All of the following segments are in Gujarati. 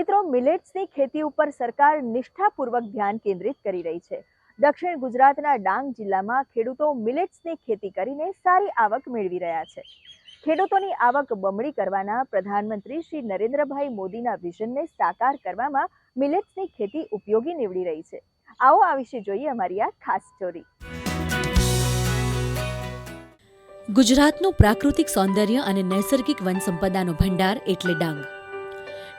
મિત્રો, મિલેટ્સની ખેતી ઉપર સરકાર નિષ્ઠાપૂર્વક ધ્યાન કેન્દ્રિત કરી રહી છે. દક્ષિણ ગુજરાતના ડાંગ જિલ્લામાં ખેડૂતો મિલેટ્સની ખેતી કરીને સારી આવક મેળવી રહ્યા છે. ખેડૂતોની આવક બમણી કરવાના પ્રધાનમંત્રી શ્રી નરેન્દ્રભાઈ મોદીના વિઝનને સાકાર કરવામાં મિલેટ્સની ખેતી ઉપયોગી નીવડી રહી છે. આવો આ વિશે જોઈએ અમારી આ ખાસ સ્ટોરી. ગુજરાતનું પ્રાકૃતિક સૌંદર્ય અને નૈસર્ગિક વનસંપદાનો ભંડાર એટલે ડાંગ.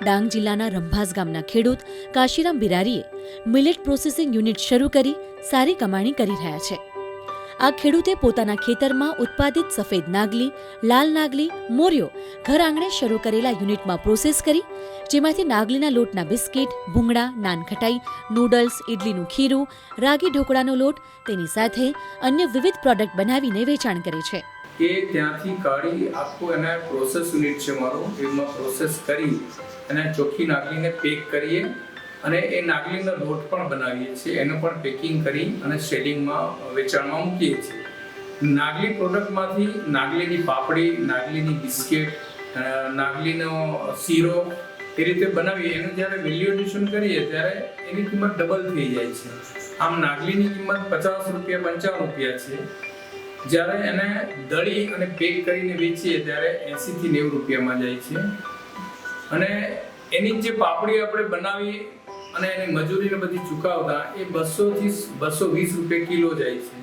ડાંગ જિલ્લાના રંભાસ ગામના ખેડૂત કાશીરામ બિરારીએ મિલેટ પ્રોસેસિંગ યુનિટ શરૂ કરી સારી કમાણી કરી રહ્યા છે. આ ખેડૂતે પોતાના ખેતરમાં ઉત્પાદિત સફેદ નાગલી, લાલ નાગલી મોરિયો ઘર આંગણે શરૂ કરેલા યુનિટમાં પ્રોસેસ કરી, જેમાંથી નાગલીના લોટના બિસ્કિટ, ભૂંગળા, નાનખટાઈ નૂડલ્સ ઇડલીનું ખીરું, રાગી ઢોકળાનો લોટ, તેની સાથે અન્ય વિવિધ પ્રોડક્ટ બનાવીને વેચાણ કરે છે. કે ત્યાંથી કાઢી આખું એને પ્રોસેસ યુનિટ છે મારું, એમાં પ્રોસેસ કરી અને ચોખ્ખી નાગલીને પેક કરીએ અને એ નાગલીનો લોટ પણ બનાવીએ છીએ. એનું પણ પેકિંગ કરી અને શેડિંગમાં વેચાણમાં મૂકીએ છીએ. નાગલી પ્રોડક્ટમાંથી નાગલીની પાપડી, નાગલીની બિસ્કેટ નાગલીનો શીરો એ રીતે બનાવીએ. એનું જ્યારે વેલ્યુ એડિશન કરીએ ત્યારે એની કિંમત ડબલ થઈ જાય છે. આમ નાગલીની કિંમત પચાસ રૂપિયા, પંચાવન રૂપિયા છે. જ્યારે એને દળી અને પેક કરીને વેચીએ ત્યારે એંસીથી નેવું રૂપિયામાં જાય છે. અને એની જે પાપડી આપણે બનાવી અને એની મજૂરીને બધી ચૂકવતા એ બસોથી બસો વીસ રૂપિયા કિલો જાય છે.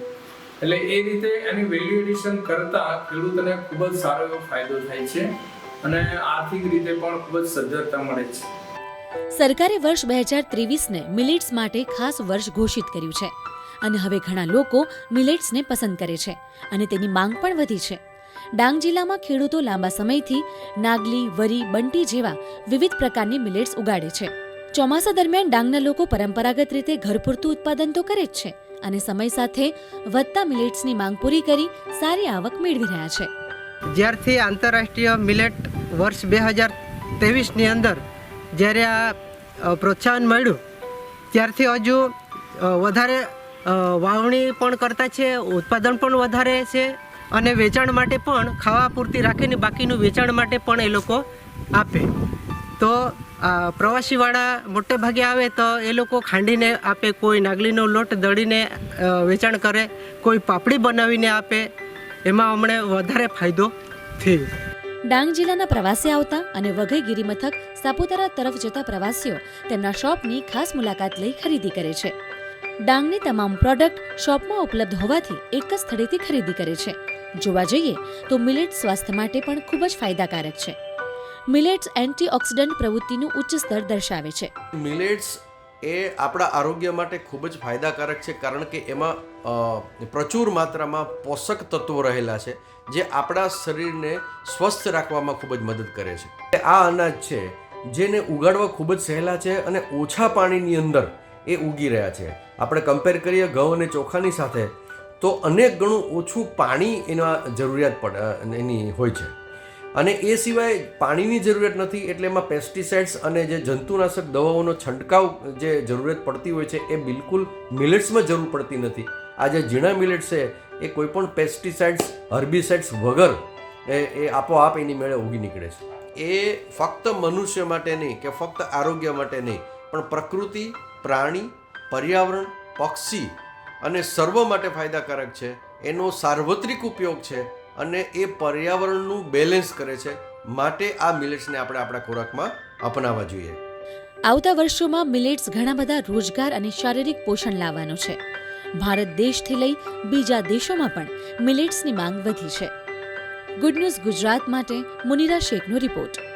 એટલે એ રીતે એની વેલ્યુ એડિશન કરતા ખેડૂતને ખૂબ જ સારો એવો ફાયદો થાય છે અને આર્થિક રીતે પણ ખૂબ જ સદ્ધરતા મળે છે. સરકારે વર્ષ બે હજાર ત્રેવીસને મિલેટ્સ માટે ખાસ વર્ષ ઘોષિત કર્યું છે. અને હવે ઘણા લોકો મિલેટ્સને પસંદ કરે છે અને તેની માંગ પણ વધી છે. ડાંગ જિલ્લામાં ખેડૂતો લાંબા સમયથી નાગલી, વરી, બંટી જેવા વિવિધ પ્રકારની મિલેટ્સ ઉગાડે છે. ચોમાસા દરમિયાન ડાંગના લોકો પરંપરાગત રીતે ઘર પૂરતું ઉત્પાદન તો કરે જ છે અને સમય સાથે વધતા મિલેટ્સની માંગ પૂરી કરી સારી આવક મેળવી રહ્યા છે. જ્યારથી આંતરરાષ્ટ્રીય મિલેટ વર્ષ બે હજાર ત્રેવીસની અંદર જ્યારે આ પ્રોત્સાહન મળ્યું, ત્યારથી હજુ વધારે વાવણી પણ કરતા છે, ઉત્પાદન પણ વધારે છે અને વેચાણ માટે પણ ખાવા પૂરતી રાખીને બાકીનું વેચાણ માટે પણ એ લોકો આપે. તો પ્રવાસીવાળા મોટે ભાગે આવે તો એ લોકો ખાંડીને આપે, કોઈ નાગલીનો લોટ દળીને વેચાણ કરે, કોઈ પાપડી બનાવીને આપે, એમાં અમને વધારે ફાયદો થયો. ડાંગ જિલ્લાના પ્રવાસી આવતા અને વઘઈ ગિરિમથક સાપુતારા તરફ જતા પ્રવાસીઓ તેમના શોપની ખાસ મુલાકાત લઈ ખરીદી કરે છે. ડાંગની તમામ પ્રોડક્ટ શોપમાં ઉપલબ્ધ હોવાથી એક જ સ્થળેથી ખરીદી કરે છે. જોવા જઈએ તો મિલેટ સ્વાસ્થ્ય માટે પણ ખૂબ જ ફાયદાકારક છે. મિલેટ્સ એન્ટીઓક્સિડન્ટ પ્રવૃત્તિનું ઉચ્ચ સ્તર દર્શાવે છે. મિલેટ્સ એ આપણા આરોગ્ય માટે ખૂબ જ ફાયદાકારક છે કારણ કે એમાં પ્રચુર માત્રામાં પોષક તત્વો રહેલા છે જે આપણા શરીરને સ્વસ્થ રાખવામાં ખૂબ જ મદદ કરે છે. આ અનાજ છે જેને ઉગાડવા ખૂબ જ સહેલા છે અને ઓછા પાણીની અંદર એ ઉગી રહ્યા છે. આપણે કમ્પેર કરીએ ઘઉં અને ચોખાની સાથે, તો અનેક ગણું ઓછું પાણી એના જરૂરિયાત પડે એની હોય છે. અને એ સિવાય પાણીની જરૂરિયાત નથી, એટલે એમાં પેસ્ટિસાઇડ્સ અને જે જંતુનાશક દવાઓનો છંટકાવ જે જરૂરિયાત પડતી હોય છે, એ બિલકુલ મિલેટ્સમાં જરૂર પડતી નથી. આ જે ઝીણા મિલેટ્સ છે, એ કોઈપણ પેસ્ટિસાઇડ્સ હર્બિસાઇડ્સ વગર, એ એ આપોઆપ એની મેળે ઉગી નીકળે છે. એ ફક્ત મનુષ્ય માટે નહીં, કે ફક્ત આરોગ્ય માટે નહીં પણ પ્રકૃતિ, પ્રાણી, પર્યાવરણ, પક્ષી અને સર્વ માટે ફાયદાકારક છે. એનો સાર્વત્રિક ઉપયોગ છે અને એ પર્યાવરણનું બેલેન્સ કરે છે. માટે આ મિલેટ્સને આપણે આપણા ખોરાકમાં અપનાવવા જોઈએ. આવતા વર્ષોમાં મિલેટ્સ ઘણા બધા રોજગાર અને શારીરિક પોષણ લાવવાનો છે. ભારત દેશથી લઈ બીજા દેશોમાં પણ મિલેટ્સની માંગ વધી છે. ગુડ ન્યૂઝ ગુજરાત માટે મુનિરા શેખનો રિપોર્ટ.